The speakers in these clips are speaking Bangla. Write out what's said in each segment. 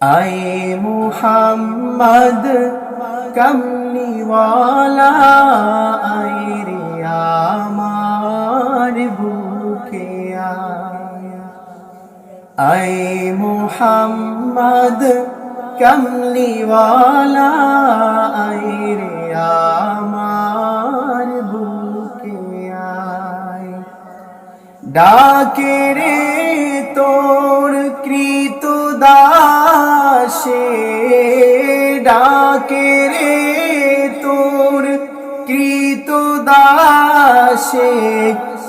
আয়ে মুহাম্মদ কমলিওয়ালা আয় রে আমার বুকে আয়ে। মুহাম্মদ কমলিওয়ালা আয় রে আমার বুকে আয়। ডাকে রে তোর কৃত দাসে ডাকে রে তোর কৃত দাসে,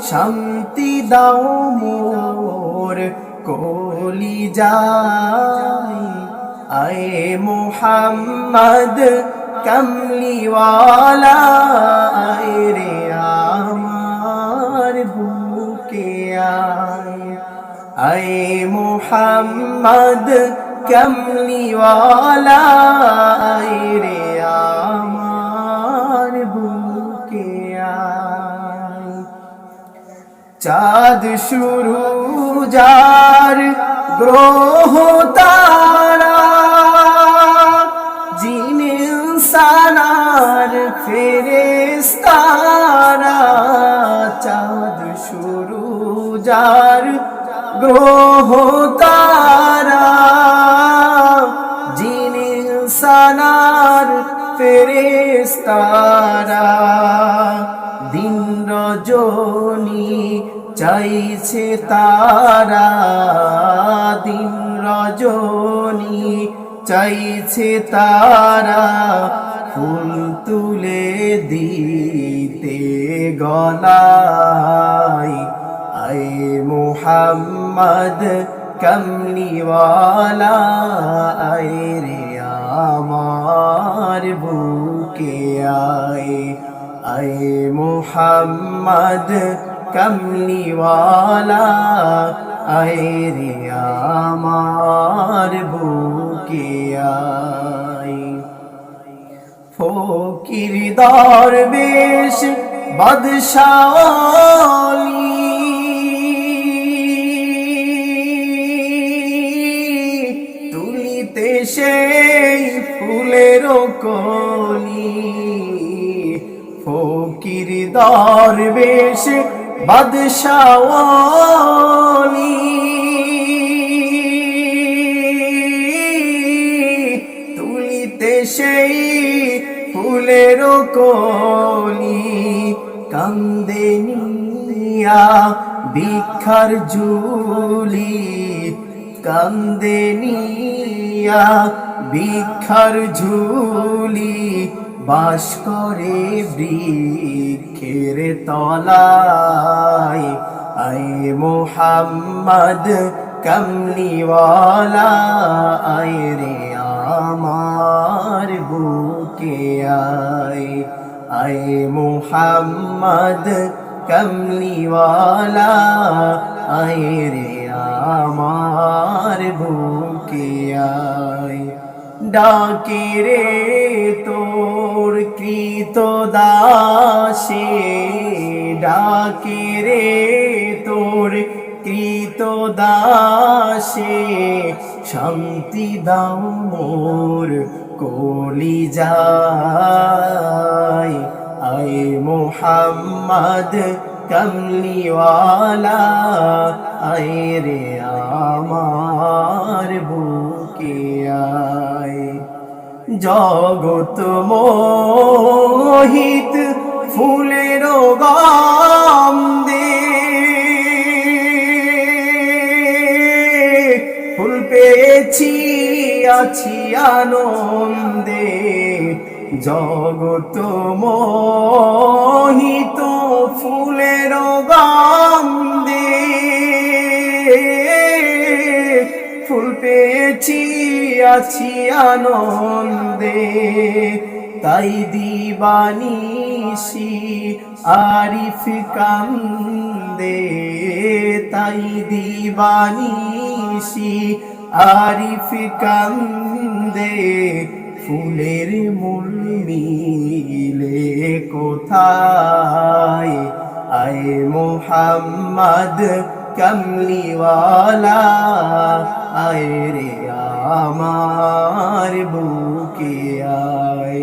শান্তি দাও মোর কলি যায় আয়ে মোহাম্মদ কমলিওয়ালা, আয় রে আমার বুকে আয়। আয়ে মোহাম্মদ কমলিওয়ালা রে আমার বুকে চাঁদ শুরু যার গ্রহ তারা, জিনে সানার ফেরেস্তারা চাঁদ শুরু যার গ্রহ তারা সানার ফেরেস্তারা দিন রজনী চাইছে তারা। দিন রজনী চাইছে তারা ফুল তুলে দিতে গলায়। আয়ে মোহাম্মদ কমলিওয়ালা, আয় রে আমার বুকে আয়। আয়ে মোহাম্মদ কমলিওয়ালা আয় রে আমার বুকে আয়। ফকির দরবেশ বাদশালী সেই ফুলের কলি ফকির দরবেশ বাদশাওয়ালি। তুলিতে সেই ফুলের কলি কান্দে নিয়া ভিক্ষার জুলি কান্দে নিয়া ভিক্ষার ঝুলি বাস করে বৃক্ষের তলায়। আয় মোহাম্মদ কমলিওয়ালা, আয় রে আমার বুকে আয়। আয় মোহাম্মদ কমলিওয়ালা, আয় রে আমার বুকে আয়। ডাকে রে তোর কৃত দাসে ডাকে রে তোর কৃত দাসে শান্তি দাও মোর কলি যায় আয় মোহাম্মদ, কমলিওয়ালা আয় রে আমার বুকে আয়। জগত মোহিত ফুলের গাম দে। ফুল পেয়েছি, আছি আনন্দে। জগত মোহিত ফুলের গাম দে। পেয়েছি আছি আনন্দে। তাই দিবানিসি আরিফ কান্দে। তাই দিবানিসি আরিফ কান্দে। ফুলের মূল মিলে কোথায়? আয় মোহাম্মদ কমলিওয়ালা আয় রে আমার বুকে আয়।